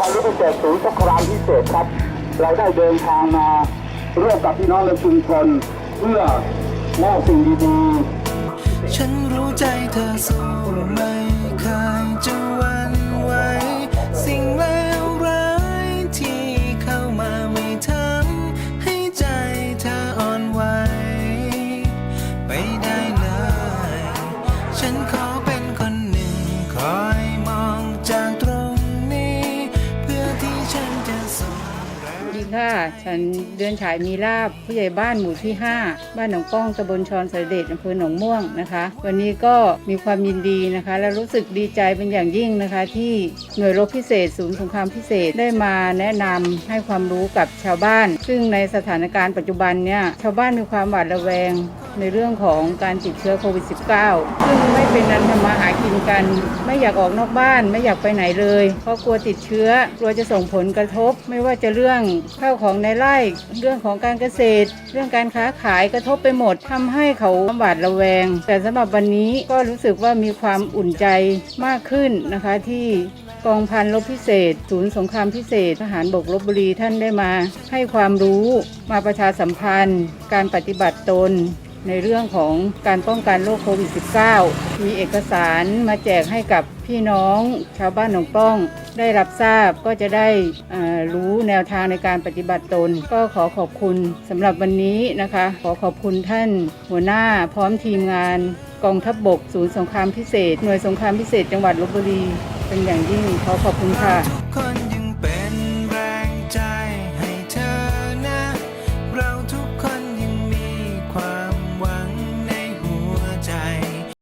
ภัยรบพิเศษศูนย์สงครามพิเศษครับ เราได้เดินทางมาร่วมกับพี่น้องในชุมชนเพื่อมอบสิ่งดีๆ ฉันรู้ใจเธอสู้ไม่เคยจะวันไหวสิ่งเลวร้ายที่เข้ามาไม่ทำให้ใจเธออ่อนไหวไปได้เลย ฉันขอ ค่ะ ฉันเดือนฉายมีลาบผู้ใหญ่บ้านหมู่ที่ 5 บ้านหนองป้องตำบลชอนสายเดชอำเภอหนองม่วงนะคะ วันนี้ก็มีความยินดีนะคะ และรู้สึกดีใจเป็นอย่างยิ่งนะคะ ที่หน่วยรบพิเศษศูนย์สงครามพิเศษได้มาแนะนำให้ความรู้กับชาวบ้าน ซึ่งในสถานการณ์ปัจจุบันเนี่ยชาวบ้านมีความหวาดระแวง ในเรื่องของการติดเชื้อโควิด -19 ซึ่งไม่เป็นนันทำมาหากินกัน ไม่อยากออกนอกบ้าน ไม่อยากไปไหนเลยเพราะกลัวติดเชื้อกลัวจะส่งผลกระทบ ไม่ว่าจะเรื่องข้าวของในไร่ เรื่องของการเกษตร เรื่องการค้าขายกระทบไปหมดทำให้เขาหวาดระแวง แต่สำหรับวันนี้ก็รู้สึกว่ามีความอุ่นใจมากขึ้นนะคะที่กองพันรบพิเศษ ศูนย์สงครามพิเศษ ทหารบกลบบุรีท่านได้มา ให้ความรู้มาประชาสัมพันธ์ การปฏิบัติตน ในเรื่องของการป้องกันโรคโควิด -19 มีเอกสารมาแจกให้กับพี่น้องชาวบ้านหนองป้อง ได้รับทราบก็จะได้รู้แนวทางในการปฏิบัติตน ก็ขอขอบคุณสำหรับวันนี้นะคะ ขอขอบคุณท่านหัวหน้าพร้อมทีมงาน กองทัพบบก ศูนย์สงครามพิเศษ หน่วยสงครามพิเศษจังหวัดลบบุรี เป็นอย่างยิ่งขอขอบคุณค่ะ